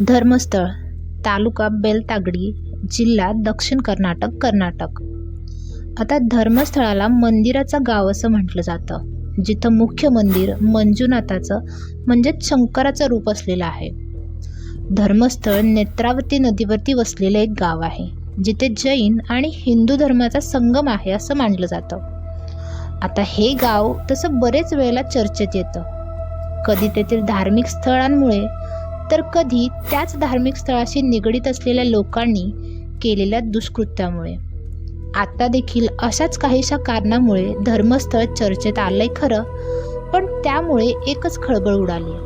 धर्मस्थळ तालुका बेलतागडी जिल्हा दक्षिण कर्नाटक कर्नाटक. आता धर्मस्थळाला मंदिराचं गाव असं म्हटलं जातं. जिथं मुख्य मंदिर मंजुनाथाचं म्हणजेच शंकराचं रूप असलेलं आहे. धर्मस्थळ नेत्रावती नदीवरती वसलेलं एक गाव आहे जिथे जैन आणि हिंदू धर्माचा संगम आहे असं मानलं जातं. आता हे गाव तसं बरेच वेळेला चर्चेत येतं. कधी तेथील धार्मिक स्थळांमुळे तर कधी त्याच धार्मिक स्थळाशी निगडीत असलेल्या लोकांनी केलेल्या दुष्कृत्यामुळे. आता देखील अशाच काहीशा कारणामुळे धर्मस्थळ चर्चेत आलंय खरं पण त्यामुळे एकच खळबळ उडाली.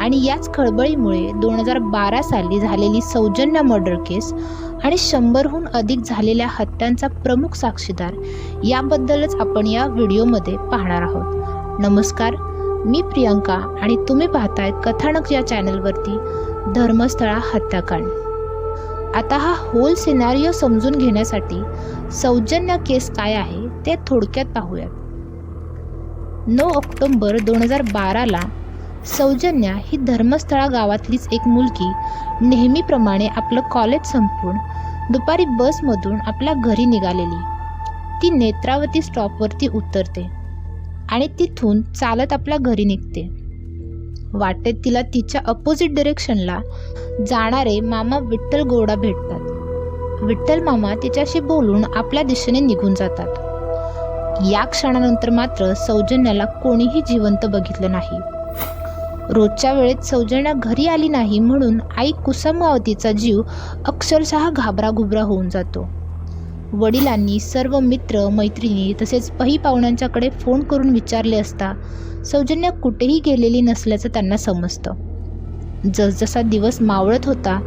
आणि याच खळबळीमुळे दोन हजार बारा साली झालेली सौजन्य मर्डर केस आणि शंभरहून अधिक झालेल्या हत्यांचा प्रमुख साक्षीदार याबद्दलच आपण या व्हिडिओमध्ये पाहणार आहोत. नमस्कार मी प्रियंका आणि तुम्ही पाहताय कथानक या चॅनलवरती धर्मस्थळा हत्याकांड. आता हा होल सिनारिओ समजून घेण्यासाठी सौजन्य केस काय आहे ते थोडक्यात पाहूयात. नऊ ऑक्टोंबर दोन हजार बाराला सौजन्या ही धर्मस्थळा गावातलीच एक मुलगी नेहमीप्रमाणे आपलं कॉलेज संपवून दुपारी बसमधून आपल्या घरी निघालेली. ती नेत्रावती स्टॉपवरती उतरते. आणि तिथून चालत आपल्या घरी निघते. वाटेत तिला तिच्या अपोजिट डिरेक्शनला जाणारे मामा विठ्ठल गोडा भेटतात. विठ्ठल मामा तिच्याशी बोलून आपल्या दिशेने निघून जातात. या क्षणानंतर मात्र सौजन्याला कोणीही जिवंत बघितलं नाही. रोजच्या वेळेत सौजन्या घरी आली नाही म्हणून आई कुसुमावतीचा जीव अक्षरशः घाबराघुबरा होऊन जातो. वडिलांनी सर्व मित्र मैत्रिणी तसेच पही पाहुण्यांच्याकडे फोन करून विचारले असता सौजन्या कुठेही गेलेली नसल्याचं त्यांना समजतं. जसजसा दिवस मावळत होता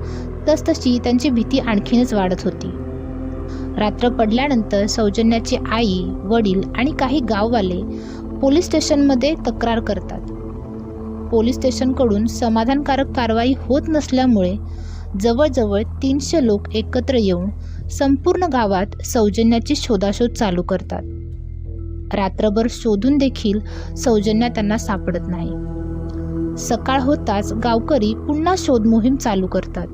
तसतशी त्यांची भीती आणखीनच वाढत होती. रात्र पडल्यानंतर सौजन्याची आई वडील आणि काही गाववाले पोलीस स्टेशनमध्ये तक्रार करतात. पोलीस स्टेशनकडून समाधानकारक कारवाई होत नसल्यामुळे जवळजवळ तीनशे लोक एकत्र येऊन संपूर्ण गावात सौजन्याची शोधाशोध चालू करतात. रात्रभर शोधून देखील सौजन्या त्यांना सापडत नाही. सकाळ होताच गावकरी पुन्हा शोध मोहीम चालू करतात.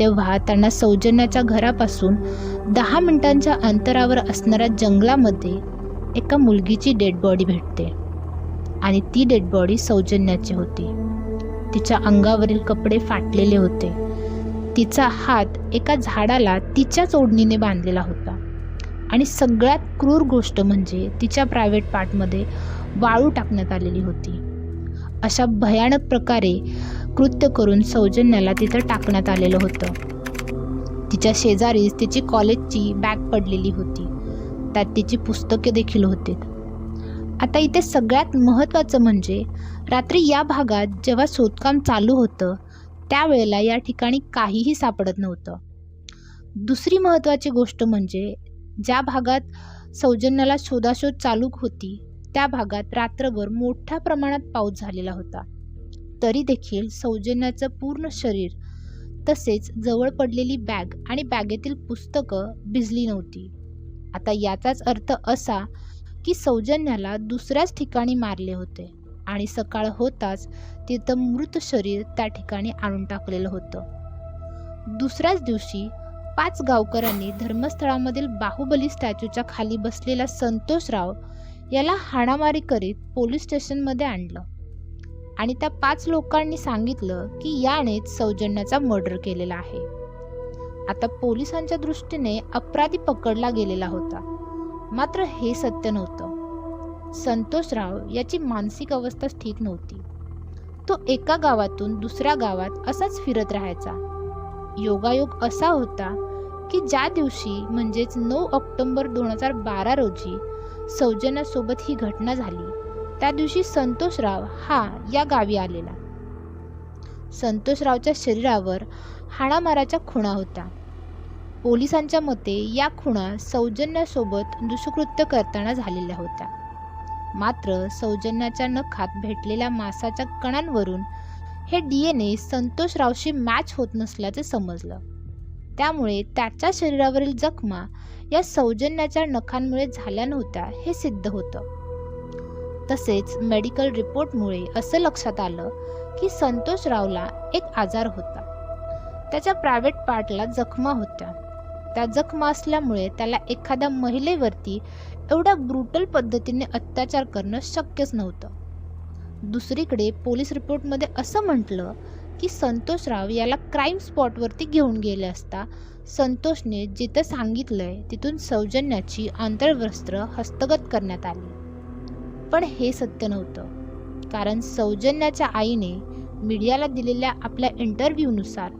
तेव्हा त्यांना सौजन्याच्या घरापासून दहा मिनिटांच्या अंतरावर असणाऱ्या जंगलामध्ये एका मुलगीची डेड बॉडी भेटते आणि ती डेड बॉडी सौजन्याची होती. तिच्या अंगावरील कपडे फाटलेले होते. तिचा हात एका झाडाला तिच्याच ओढणीने बांधलेला होता. आणि सगळ्यात क्रूर गोष्ट म्हणजे तिच्या प्रायव्हेट पार्टमध्ये वाळू टाकण्यात आलेली होती. अशा भयानक प्रकारे कृत्य करून सौजन्याला तिथं टाकण्यात आलेलं होतं. तिच्या शेजारीच तिची कॉलेजची बॅग पडलेली होती. त्यात तिची पुस्तके देखील होती. आता इथे सगळ्यात महत्त्वाचं म्हणजे रात्री या भागात जेव्हा शोधकाम चालू होतं त्यावेळेला या ठिकाणी काहीही सापडत नव्हतं. दुसरी महत्त्वाची गोष्ट म्हणजे ज्या भागात सौजन्याला शोधाशोध चालू होती त्या भागात रात्रभर मोठ्या प्रमाणात पाऊस झालेला होता. तरी देखील सौजन्याचं पूर्ण शरीर तसेच जवळ पडलेली बॅग आणि बॅगेतील पुस्तकं भिजली नव्हती. आता याचाच अर्थ असा की सौजन्याला दुसऱ्याच ठिकाणी मारले होते. आणि सकाळ होताच तिथं मृत शरीर त्या ठिकाणी आणून टाकलेलं होतं. दुसऱ्याच दिवशी पाच गावकऱ्यांनी धर्मस्थळामधील बाहुबली स्टॅच्यूच्या खाली बसलेला संतोषराव याला हाणामारी करीत पोलीस स्टेशनमध्ये आणलं. आणि त्या पाच लोकांनी सांगितलं की यानेच सौजन्याचा मर्डर केलेला आहे. आता पोलिसांच्या दृष्टीने अपराधी पकडला गेलेला होता. मात्र हे सत्य नव्हतं. संतोषराव याची मानसिक अवस्थाच ठीक नव्हती. तो एका गावातून दुसऱ्या गावात असाच फिरत राहायचा. योगायोग असा होता की ज्या दिवशी म्हणजेच नऊ ऑक्टोंबर दोन हजार बारा रोजी सौजन्यासोबत ही घटना झाली त्या दिवशी संतोषराव हा या गावी आलेला. संतोषरावच्या शरीरावर हाणामाराच्या खुणा होत्या. पोलिसांच्या मते या खुणा सौजन्यासोबत दुष्कृत्य करताना झालेल्या होत्या. मात्र सौजन्याच्या नखात भेटलेल्या मासाच्या कणांवरून हे डी एन ए संतोषरावशी मॅच होत नसल्याचे समजलं. त्यामुळे त्याच्या शरीरावरील जखमा या सौजन्याच्या नखांमुळे झाल्या नव्हत्या हे सिद्ध होतं. तसेच मेडिकल रिपोर्टमुळे असं लक्षात आलं की संतोष रावला एक आजार होता. त्याच्या प्रायव्हेट पार्टला जखमा होत्या. त्या जखमा असल्यामुळे त्याला एखाद्या महिलेवरती एवढ्या ब्रुटल पद्धतीने अत्याचार करणं शक्यच नव्हतं. दुसरीकडे पोलीस रिपोर्टमध्ये असं म्हटलं की संतोष राव याला क्राईम स्पॉटवरती घेऊन गेले असता संतोषने जिथं सांगितलंय तिथून सौजन्याची आंतरवस्त्र हस्तगत करण्यात आली. पण हे सत्य नव्हतं. कारण सौजन्याच्या आईने मीडियाला दिलेल्या आपल्या इंटरव्ह्यूनुसार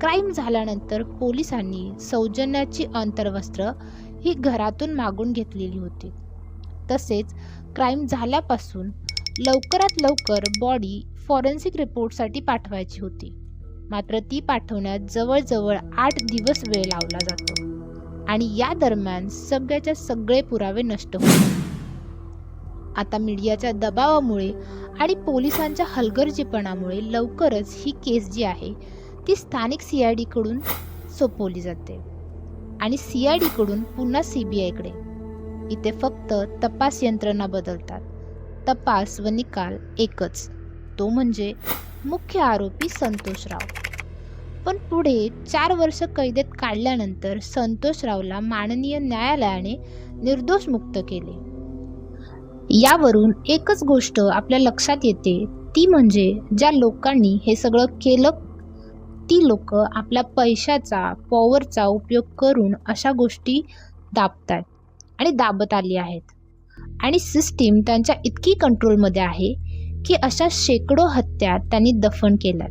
क्राईम झाल्यानंतर पोलिसांनी सौजन्याची अंतर्वस्त्र ही घरातून मागून घेतलेली होती. तसेच क्राईम झाल्यापासून लवकरात लवकर बॉडी फॉरेन्सिक रिपोर्टसाठी पाठवायची होती. मात्र ती पाठवण्यात जवळजवळ आठ दिवस वेळ लावला जातो. आणि या दरम्यान सगळ्याच्या सगळे पुरावे नष्ट होतात. आता मीडियाच्या दबावामुळे आणि पोलिसांच्या हलगर्जीपणामुळे लवकरच ही केस जी आहे ती स्थानिक सी आय डीकडून सोपवली जाते. आणि सी आय डीकडून पुन्हा सी बी आयकडे इथे फक्त तपास यंत्रणा बदलतात. तपास व निकाल एकच. तो म्हणजे मुख्य आरोपी संतोषराव. पण पुढे चार वर्ष कैदेत काढल्यानंतर संतोषरावला माननीय न्यायालयाने निर्दोष मुक्त केले. यावरून एकच गोष्ट आपल्या लक्षात येते. ती म्हणजे ज्या लोकांनी हे सगळं केलं ती लोक आपल्या पैशाचा पॉवरचा उपयोग करून अशा गोष्टी दाबतात आणि दाबत आली आहेत. आणि सिस्टीम त्यांच्या इतकी कंट्रोलमध्ये आहे की अशा शेकडो हत्या त्यांनी दफन केल्यात.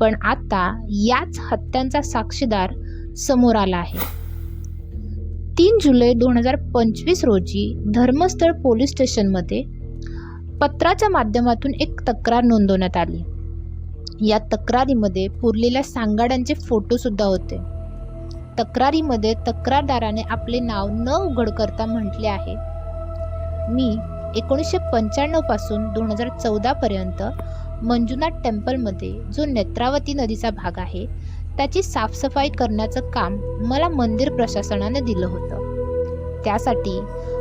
पण आता याच हत्यांचा साक्षीदार समोर आला आहे. तीन जुलै दोन हजार पंचवीस रोजी धर्मस्थळ पोलीस स्टेशनमध्ये पत्राच्या माध्यमातून एक तक्रार नोंदवण्यात आली. या तक्रारीमध्ये पुरलेल्या सांगाड्यांचे फोटोसुद्धा होते. तक्रारीमध्ये तक्रारदाराने आपले नाव न उघड करता म्हटले आहे. मी एकोणीसशे पंच्याण्णवपासून दोन हजार चौदापर्यंत मंजुनाथ टेम्पलमध्ये जो नेत्रावती नदीचा भाग आहे त्याची साफसफाई करण्याचं काम मला मंदिर प्रशासनाने दिलं होतं. त्यासाठी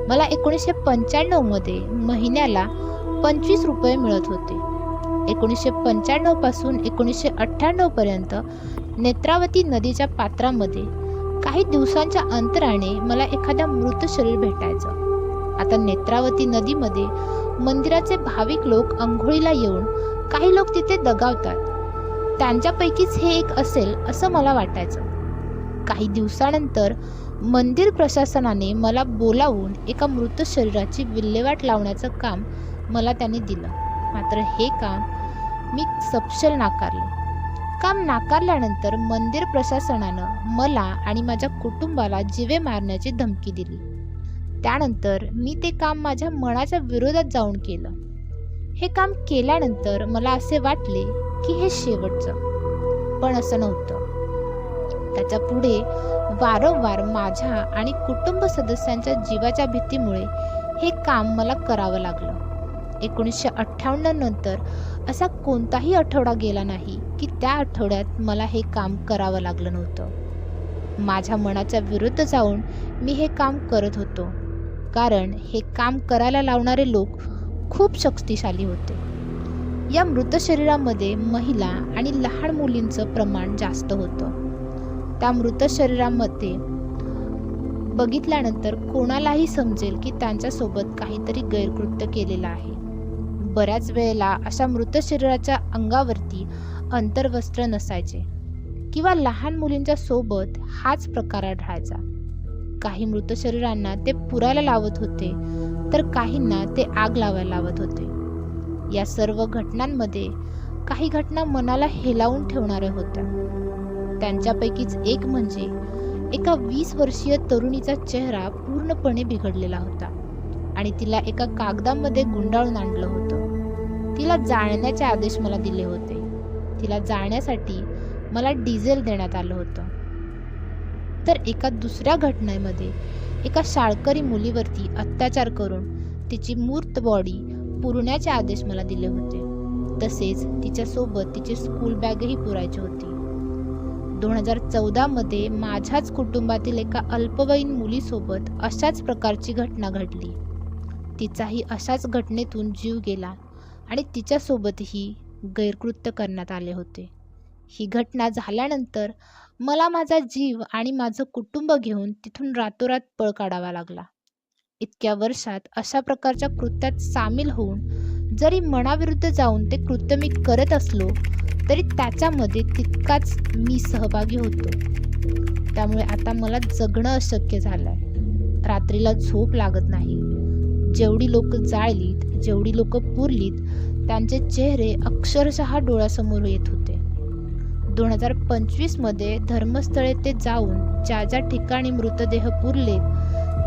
मला एकोणीसशे पंच्याण्णवमध्ये महिन्याला पंचवीस रुपये मिळत होते. एकोणीसशे पंच्याण्णवपासून एकोणीसशे अठ्ठ्याण्णवपर्यंत नेत्रावती नदीच्या पात्रामध्ये काही दिवसांच्या अंतराने मला एखाद्या मृत शरीर भेटायचं. आता नेत्रावती नदीमध्ये मंदिराचे भाविक लोक अंघोळीला येऊन काही लोक तिथे दगावतात. त्यांच्यापैकीच हे एक असेल असं मला वाटायचं. काही दिवसानंतर मंदिर प्रशासनाने मला बोलावून एका मृत शरीराची विल्हेवाट लावण्याचं काम मला त्यांनी दिलं. मात्र हे काम मी सपशल नाकारले. काम नाकारल्यानंतर मंदिर प्रशासनानं मला आणि माझ्या कुटुंबाला जिवे मारण्याची धमकी दिली. त्यानंतर मी ते काम माझ्या मनाच्या विरोधात जाऊन केलं. हे काम केल्यानंतर मला असे वाटले की हे शेवटचं. पण असं नव्हतं. त्याच्या पुढे वारंवार माझ्या आणि कुटुंब सदस्यांच्या जीवाच्या भीतीमुळे हे काम मला करावं लागलं. एकोणीसशे अठ्ठावन्न नंतर असा कोणताही आठवडा गेला नाही की त्या आठवड्यात मला हे काम करावं लागलं नव्हतं. माझ्या मनाच्या विरुद्ध जाऊन मी हे काम करत होतो. कारण हे काम करायला लावणारे लोक खूप शक्तिशाली होते. या मृत शरीरामध्ये महिला आणि लहान मुलींचं प्रमाण जास्त होतं. त्या मृत शरीरामध्ये बघितल्यानंतर कोणालाही समजेल की त्यांच्यासोबत काहीतरी गैरकृत्य केलेलं आहे. बऱ्याच वेळेला अशा मृत शरीराच्या अंगावरती अंतर्वस्त्र नसायचे किंवा लहान मुलींच्या सोबत हाच प्रकार आढळायचा. काही मृत शरीरांना ते पुरायला लावत होते तर काहींना ते आग लावायला लावत होते. या सर्व घटनांमध्ये काही घटना मनाला हेलावून ठेवणाऱ्या होत्या. त्यांच्यापैकीच एक म्हणजे एका वीस वर्षीय तरुणीचा चेहरा पूर्णपणे बिघडलेला होता आणि तिला एका कागदामध्ये गुंडाळून आणलं होतं. तिला जाळण्याचे आदेश मला दिले होते. तिला जाळण्यासाठी मला डिझेल देण्यात आलं होतं. तर एका दुसऱ्या घटनेमध्ये एका शाळकरी मुलीवरती अत्याचार करून तिची मूर्त बॉडी पुरण्याचे आदेश मला दिले होते. तसेच तिच्यासोबत तिची स्कूल बॅगही पुरायची होती. दोन हजार चौदामध्ये माझ्याच कुटुंबातील एका अल्पवयीन मुलीसोबत अशाच प्रकारची घटना घडली. तिचाही अशाच घटनेतून जीव गेला. आणि तिच्यासोबतही गैरकृत्य करण्यात आले होते. ही घटना झाल्यानंतर मला माझा जीव आणि माझं कुटुंब घेऊन तिथून रातोरात पळ काढावा लागला. इतक्या वर्षात अशा प्रकारच्या कृत्यात सामील होऊन जरी मनाविरुद्ध जाऊन ते कृत्य मी करत असलो तरी त्याच्यामध्ये तितकाच मी सहभागी होतो. त्यामुळे आता मला जगणं अशक्य झालं आहे रात्रीला झोप लागत नाही. जेवढी लोक जाळलीत जेवढी लोक पुरलीत त्यांचे चेहरे अक्षरशः डोळ्यासमोर येत होते. दोन हजार पंचवीसमध्ये धर्मस्थळे ते जाऊन ज्या ज्या ठिकाणी मृतदेह पुरले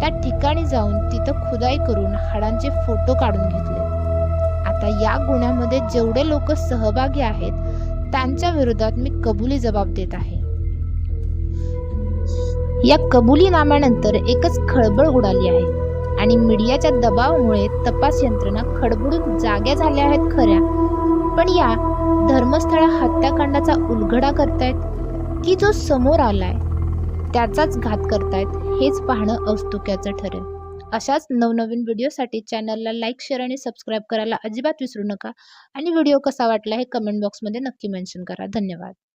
त्या ठिकाणी जाऊन तिथं खुदाई करून हाडांचे फोटो काढून घेतले. आता या गुन्ह्यामध्ये जेवढे लोक सहभागी आहेत त्यांच्या विरोधात मी कबुली जबाब देत आहे. या कबुलीनाम्यानंतर एकच खळबळ उडाली आहे. आणि मीडियाच्या दबावामुळे तपास यंत्रणा खडबडून जाग्या झाल्या आहेत खऱ्या. पण या धर्मस्थळ हत्याकांडाचा उलगडा करतायत की जो समोर आलाय त्याचाच घात करतायत हेच पाहणं औस्तुक्याचं ठरेल. अशाच नवनवीन व्हिडिओसाठी चॅनलला लाईक शेअर आणि सबस्क्राईब करायला अजिबात विसरू नका. आणि व्हिडिओ कसा वाटला हे कमेंट बॉक्समध्ये नक्की मेन्शन करा. धन्यवाद.